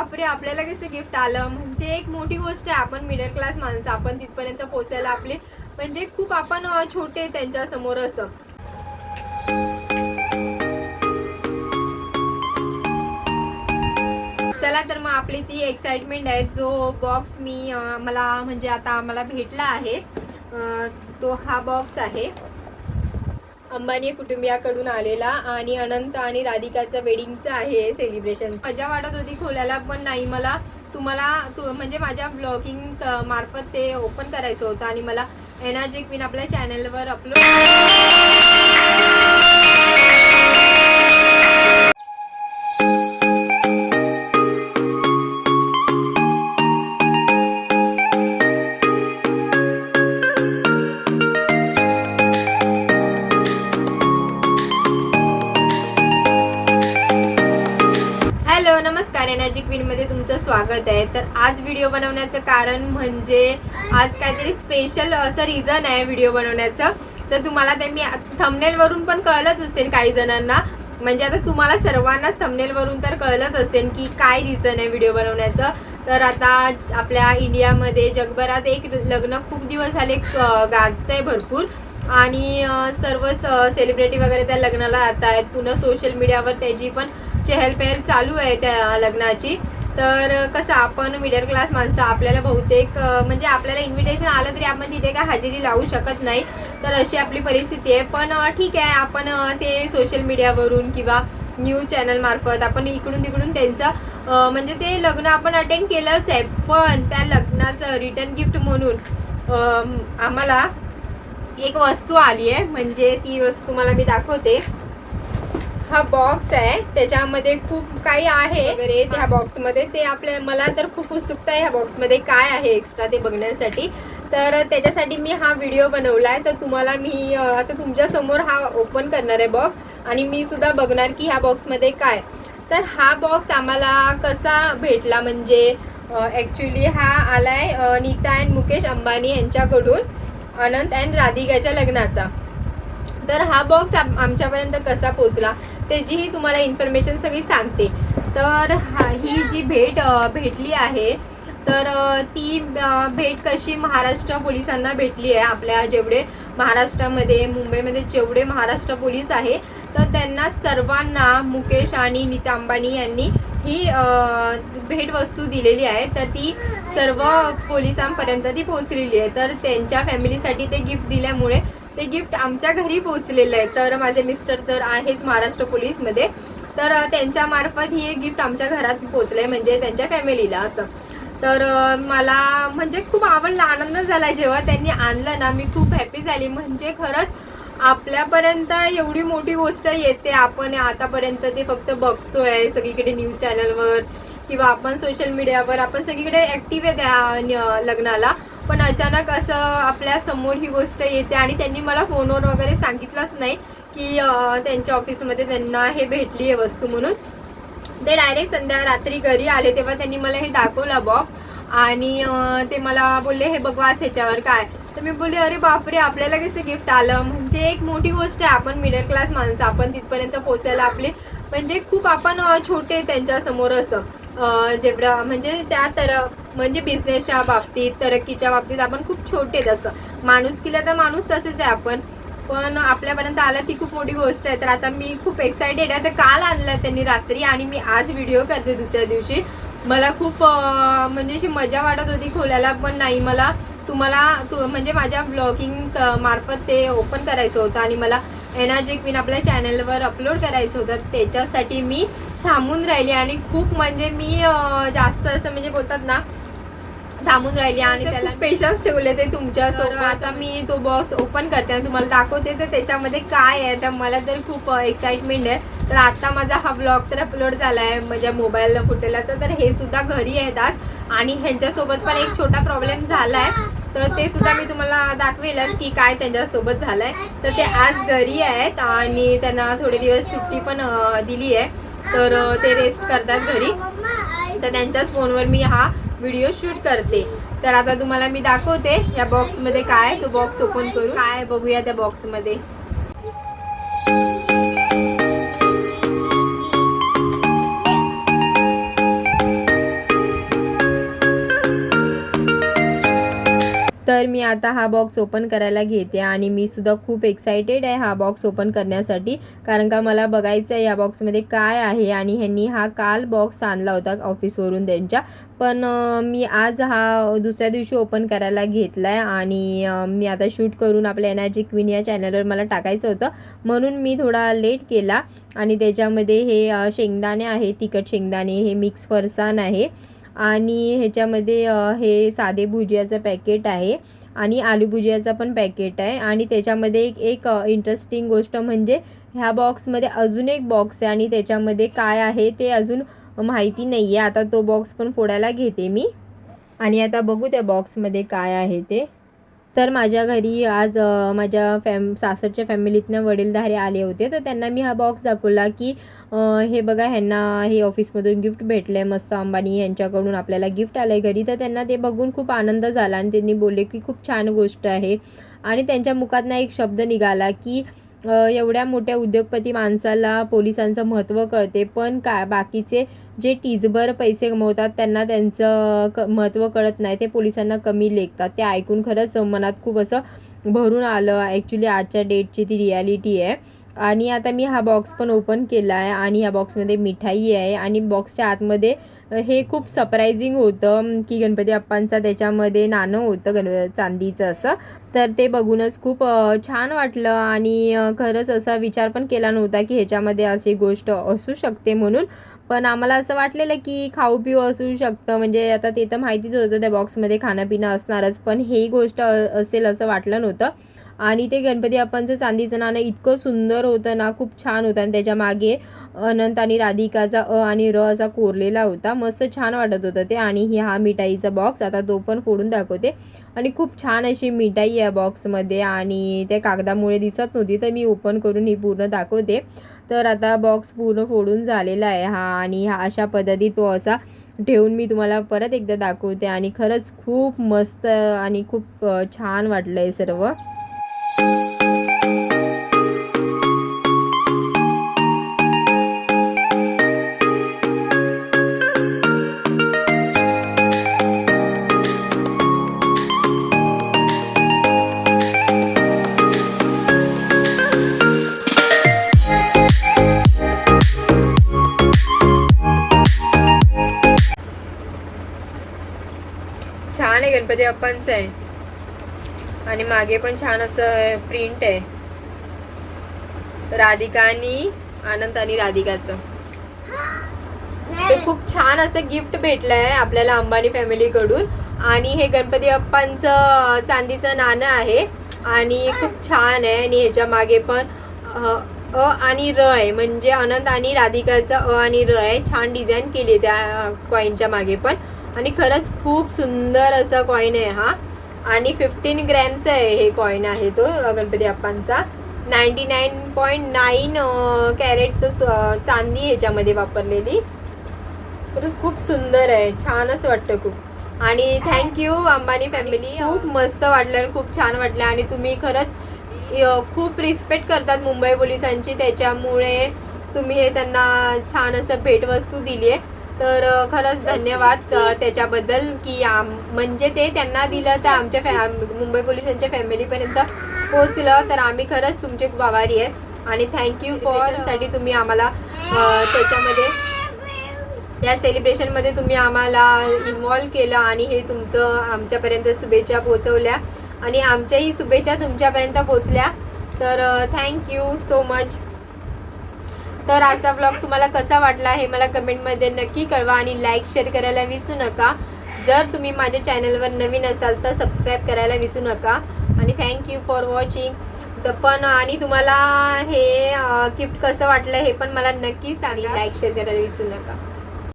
बापरे आपल्याला कसं गिफ्ट आलं? म्हणजे एक मोठी गोष्ट आहे आपण मिडल क्लास माणसं आपण तिथपर्यंत पोहोचायला आपले. म्हणजे खूप आपण छोटे त्यांच्यासमोर असं. चला तर मग आपली ती एक्साइटमेंट आहे जो बॉक्स मी मला म्हणजे आता मला भेटला आहे. तो हा बॉक्स आहे. अंबानी कुटुंबियाकडून आलेला आणि अनंत आणि राधिकाचं वेडिंगचं आहे सेलिब्रेशन मजा वाटत होती खोल्याला पण नाही. मला तुम्हाला तु म्हणजे माझ्या ब्लॉगिंग मार्फत ते ओपन करायचं होतं आणि मला एनर्जिक विन आपल्या चॅनलवर अपलोड एनर्जी क्वीन मध्ये तुमचं स्वागत आहे. तर आज व्हिडिओ बनवण्याचं कारण म्हणजे आज काहीतरी स्पेशल असं रिझन आहे व्हिडिओ बनवण्याचं. तर तुम्हाला ते मी थमनेलवरून पण कळलंच असेल काही जणांना. म्हणजे आता तुम्हाला सर्वांनाच थमनेलवरून तर कळलंच असेल की काय रिझन आहे व्हिडिओ बनवण्याचं. तर आता आपल्या इंडियामध्ये जगभरात एक लग्न खूप दिवस झाले गाजतंय भरपूर. आणि सर्व सेलिब्रिटी वगैरे त्या लग्नाला जात आहेत पुन्हा सोशल मीडियावर त्याची पण चहलपहल चालू आहे त्या लग्नाची. तर कसं आपण मिडल क्लास माणसं आपल्याला बहुतेक म्हणजे आपल्याला इन्व्हिटेशन आलं तरी आपण तिथे काय हजेरी लावू शकत नाही. तर अशी आपली परिस्थिती आहे. पण ठीक आहे आपण ते सोशल मीडियावरून किंवा न्यूज चॅनलमार्फत आपण इकडून तिकडून त्यांचं म्हणजे ते लग्न आपण अटेंड केलंच आहे. पण त्या लग्नाचं रिटर्न गिफ्ट म्हणून आम्हाला एक वस्तू आली आहे. म्हणजे ती वस्तू तुम्हाला मी दाखवते. हा बॉक्स आहे. त्याच्यामध्ये खूप काही आहे वगैरे. त्या बॉक्समध्ये ते आपल्या मला तर खूप उत्सुकता आहे ह्या बॉक्समध्ये काय आहे एक्स्ट्रा ते बघण्यासाठी. तर त्याच्यासाठी मी हा व्हिडिओ बनवला आहे तर तुम्हाला मी आता तुमच्यासमोर हा ओपन करणार आहे बॉक्स आणि मी सुद्धा बघणार की ह्या बॉक्समध्ये काय. तर हा बॉक्स आम्हाला कसा भेटला म्हणजे ॲक्च्युली हा आलाय आहे नीता अँड मुकेश अंबानी यांच्याकडून. अनंत अँड राधिकाच्या लग्नाचा. तर हा बॉक्स आम आमच्यापर्यंत कसा पोचला त्याचीही तुम्हाला इन्फॉर्मेशन सगळी सांगते. तर हा ही जी भेट भेटली आहे तर ती भेट कशी महाराष्ट्र पोलिसांना भेटली आहे? आपल्या जेवढे महाराष्ट्रामध्ये मुंबईमध्ये जेवढे महाराष्ट्र पोलीस आहे तर त्यांना सर्वांना मुकेश आणि नीता अंबानी यांनी ही भेटवस्तू दिलेली आहे. तर ती सर्व पोलिसांपर्यंत ती पोहोचलेली आहे. तर त्यांच्या फॅमिलीसाठी ते गिफ्ट दिल्यामुळे ते गिफ्ट आमच्या घरी पोहोचलेलं आहे. तर माझे मिस्टर तर आहेच महाराष्ट्र पोलीसमध्ये तर त्यांच्यामार्फत त्यांच्या मार्फत ही एक गिफ्ट आमच्या घरात पोहोचलंय म्हणजे त्यांच्या फॅमिलीला असं. तर मला म्हणजे खूप आवडला आनंद झाला जेव्हा त्यांनी आणलं ना मी खूप हॅपी झाली. म्हणजे खरंच आपल्यापर्यंत एवढी मोठी गोष्ट येते. आपण आतापर्यंत ते फक्त बघतोय सगळीकडे न्यूज चॅनलवर किंवा आपण सोशल मीडियावर आपण सगळीकडे ऍक्टिव्ह आहे त्या लग्नाला. पण अचानक असं आपल्यासमोर ही गोष्ट येते आणि त्यांनी मला फोनवर वगैरे सांगितलंच नाही की त्यांच्या ऑफिसमध्ये त्यांना हे भेटली आहे वस्तू म्हणून. ते डायरेक्ट संध्या रात्री घरी आले तेव्हा त्यांनी मला हे दाखवला बॉक्स आणि ते मला बोलले हे बघवास ह्याच्यावर काय? तर मी बोलले अरे बापरे आपल्याला कसं गिफ्ट आलं? म्हणजे एक मोठी गोष्ट आहे आपण मिडल क्लास माणसं आपण तिथपर्यंत पोहोचायला आपले म्हणजे खूप आपण छोटे त्यांच्यासमोर असं. जेवढं म्हणजे त्या तर म्हणजे बिझनेसच्या बाबतीत तरक्कीच्या बाबतीत आपण खूप छोटे तसं माणूस केला तर माणूस तसेच आहे आपण. पण आपल्यापर्यंत आलं ती खूप मोठी गोष्ट आहे. तर आता मी खूप एक्सायटेड आहे. तर काल आणलं त्यांनी रात्री आणि मी आज व्हिडिओ करते दुसऱ्या दिवशी. मला खूप म्हणजे अशी मजा वाटत होती खोलायला पण नाही मला. तुम्हाला तु म्हणजे माझ्या ब्लॉगिंग मार्फत ते ओपन करायचं होतं आणि मला एनर्जी क्वीन आपल्या चॅनलवर अपलोड करायचं होतं. त्याच्यासाठी मी थांबून राहिली आणि खूप म्हणजे मी जास्त असं म्हणजे बोलतात ना थांबून राहिली आणि त्याला पेशन्स ठेवले ते तुमच्यासोबत आता मी तो बॉक्स ओपन करते आणि तुम्हाला दाखवते तर त्याच्यामध्ये काय आहे. तर मला तर खूप एक्साइटमेंट आहे. तर आता माझा हा ब्लॉग तर अपलोड झाला आहे माझ्या मोबाईल फुटेलाचा. तर हे सुद्धा घरी आहेत आज. आणि ह्यांच्यासोबत पण एक छोटा प्रॉब्लेम झाला आहे तर ते सुद्धा मी तुम्हाला दाखवेलच की काय त्यांच्यासोबत झालं आहे तर ते आज घरी आहेत आणि त्यांना थोडे दिवस सुट्टी पण दिली आहे तर ते रेस्ट करतात घरी. तर त्यांच्याच फोनवर मी हा व्हिडिओ शूट करते. तर आता तुम्हाला मी दाखवते या बॉक्समध्ये काय तो बॉक्स ओपन करू काय बघूया त्या बॉक्समध्ये तर मी आता हा बॉक्स ओपन करायला घेते आणि मी सुद्धा खूप एक्सायटेड आहे हा बॉक्स ओपन करण्यासाठी. कारण का मला बघायचं आहे या बॉक्समध्ये काय आहे आणि ह्यांनी हा काल बॉक्स आणला होता ऑफिसवरून त्यांच्या. पण मी आज हा दुसऱ्या दिवशी ओपन करायला घेतला आहे आणि मी आता शूट करून आपल्या एनर्जी क्वीन या चॅनलवर मला टाकायचं होतं. म्हणून मी थोडा लेट केला आणि त्याच्यामध्ये हे शेंगदाणे आहे तिखट शेंगदाणे हे मिक्स फरसाण आहे. आणि ह्याच्यामध्ये हे साधे भुजियाचं पॅकेट आहे आणि आलू भुजियाचं पण पॅकेट आहे. आणि त्याच्यामध्ये एक एक इंटरेस्टिंग गोष्ट म्हणजे ह्या बॉक्समध्ये अजून एक बॉक्स आहे आणि त्याच्यामध्ये काय आहे ते अजून माहिती नाही आहे आता तो बॉक्स पण फोडायला घेते मी. आणि आता बघू त्या बॉक्समध्ये काय आहे ते. तर माझ्या घरी आज माझ्या फॅम सासरच्या फॅमिलीतनं वडीलधारे आले होते. तर त्यांना मी हा बॉक्स दाखवला की हे बघा ह्यांना हे ऑफिसमधून गिफ्ट भेटलं आहे मस्त अंबानी. यांच्याकडून आपल्याला गिफ्ट आलं आहे घरी. तर त्यांना ते बघून खूप आनंद झाला आणि त्यांनी बोलले की खूप छान गोष्ट आहे. आणि त्यांच्या मुखातनं एक शब्द निघाला की एवढ्या मोठ्या उद्योगपती माणसाला पोलिसांचं महत्त्व कळते पण का बाकीचे जे टीजभर पैसे कमवतात त्यांना त्यांचं क महत्त्व कळत नाही ते पोलिसांना कमी लेखतात. ते ऐकून खरंच मनात खूप असं भरून आलं. ॲक्च्युली आजच्या डेटची ती रियालिटी आहे. आणि आता मी हा बॉक्स पण ओपन केला आहे आणि ह्या बॉक्समध्ये मिठाई आहे आणि बॉक्सच्या आतमध्ये हे खूप सरप्रायझिंग होतं की गणपती अप्पांचा त्याच्यामध्ये नाणं होतं गण चांदीचं असं. तर ते बघूनच खूप छान वाटलं आणि खरंच असा विचार पण केला नव्हता की ह्याच्यामध्ये अशी गोष्ट असू शकते म्हणून. पण आम्हाला असं वाटलेलं की खाऊ पिऊ असू शकतं म्हणजे आता ते तर माहितीच होतं त्या बॉक्समध्ये खाणं पिणं असणारच पण ही गोष्ट असेल असं वाटलं नव्हतं. आणि ते गणपती बाप्पांचं चांदीचं नाणं इतकं सुंदर होतं ना खूप छान होतं. आणि त्याच्यामागे अनंत आणि राधिकाचा अ आणि र असा कोरलेला होता. मस्त छान वाटत होतं ते. आणि ही हा मिठाईचा बॉक्स आता तो पण फोडून दाखवते. आणि खूप छान अशी मिठाई आहे बॉक्समध्ये आणि त्या कागदामुळे दिसत नव्हती तर मी ओपन करून ही पूर्ण दाखवते. तर आता बॉक्स पूर्ण फोडून झालेला आहे हा. आणि हा अशा पद्धतीत तो असा ठेवून मी तुम्हाला परत एकदा दाखवते. आणि खरंच खूप मस्त आणि खूप छान वाटलं आहे सर्व. आहे गणपती बाप्पांचं आहे. आणि मागे पण छान असं प्रिंट आहे. राधिका आणि आनंद आणि राधिकाचं. ते खूप छान असं गिफ्ट भेटलं आहे आपल्याला अंबानी फॅमिलीकडून आणि हे गणपती बाप्पांचं चांदीचं नाणं आहे. आणि खूप छान आहे. आणि ह्याच्या मागे पण अ आणि र आहे. म्हणजे अनंत आणि राधिकाचं अ आणि र आहे. छान डिझाईन केली त्या कॉईनच्या मागे पण. आणि खरंच खूप सुंदर असा कॉईन आहे हा. आणि फिफ्टीन ग्रॅमचा आहे हे कॉईन आहे तो गणपती बाप्पांचा. नाईन्टी नाईन पॉईंट नाईन कॅरेटचं चांदी ह्याच्यामध्ये वापरलेली. खरंच खूप सुंदर आहे छानच वाटतं खूप. आणि थँक्यू अंबानी फॅमिली खूप मस्त वाटलं आणि खूप छान वाटलं. आणि तुम्ही खरंच खूप रिस्पेक्ट करतात मुंबई पोलिसांची. त्याच्यामुळे तुम्ही हे त्यांना छान असं भेटवस्तू दिली आहे तर खरंच धन्यवाद त्याच्याबद्दल की आम म्हणजे ते त्यांना दिलं तर आमच्या फॅ मुंबई पोलिसांच्या फॅमिलीपर्यंत पोहोचलं. तर आम्ही खरंच तुमचे खूप आभारी आहे आणि थँक्यू फॉरसाठी तुम्ही आम्हाला त्याच्यामध्ये या सेलिब्रेशनमध्ये तुम्ही आम्हाला इन्वॉल्व केलं आणि हे तुमचं आमच्यापर्यंत शुभेच्छा पोहोचवल्या. आणि आमच्याही शुभेच्छा तुमच्यापर्यंत पोहोचल्या. तर थँक्यू सो मच तर आजचा ब्लॉग तुम्हाला कसा वाटला हे मला कमेंटमध्ये नक्की कळवा आणि लाईक शेअर करायला विसरू नका. जर तुम्ही माझ्या चॅनलवर नवीन असाल तर सबस्क्राईब करायला विसरू नका. आणि थँक्यू फॉर वॉचिंग तर पण आणि तुम्हाला हे गिफ्ट कसं वाटलं हे पण मला नक्की सांगा. लाईक शेअर करायला विसरू नका.